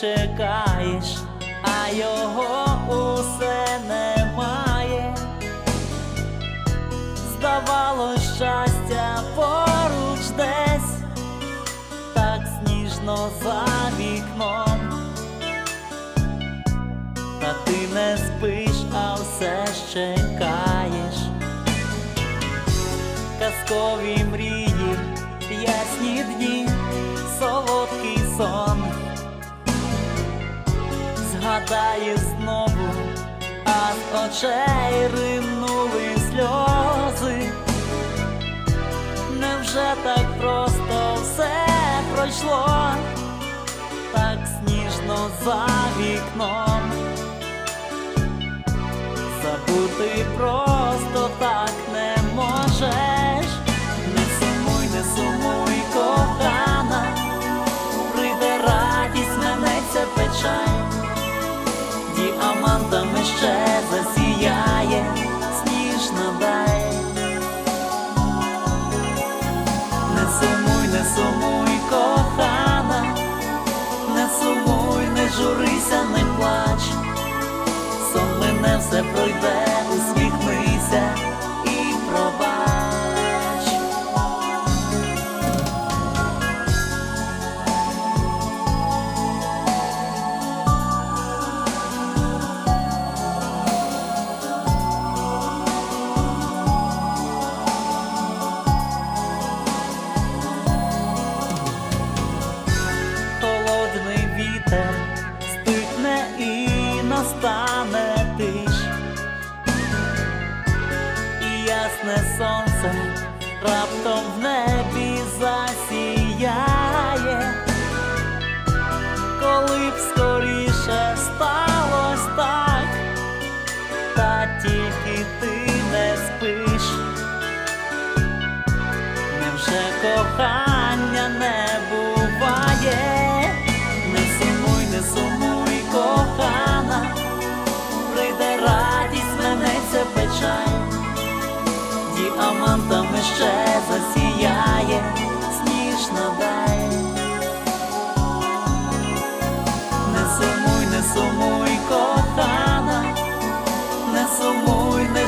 чекаєш, а його усе немає. Здавалось, щастя поруч десь, так сніжно за вікном. Та ти не спиш, а все ж чекаєш. Казкові мрії, Згадаєш знову, а з очей ринули сльози. Невже так просто все пройшло, так сніжно за вікном. Забути просто тільки ти не спиш. Невже кохання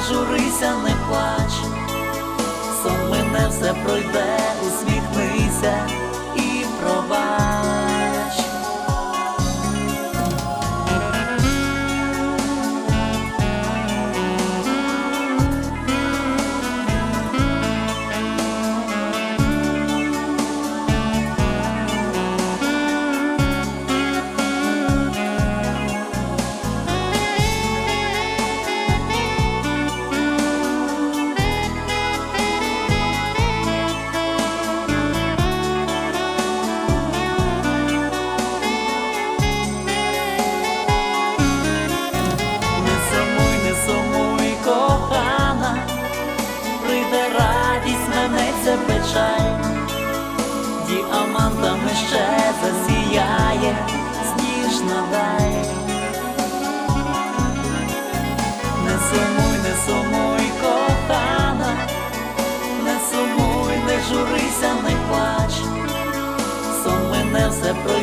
журися, не плач. Сон мене все пройде, усміхнися і пробач. печаль, діамантами ще засіяє сніжна даль. Не сумуй, не сумуй, кохана, не сумуй, не журися, не плач, сон мене все про.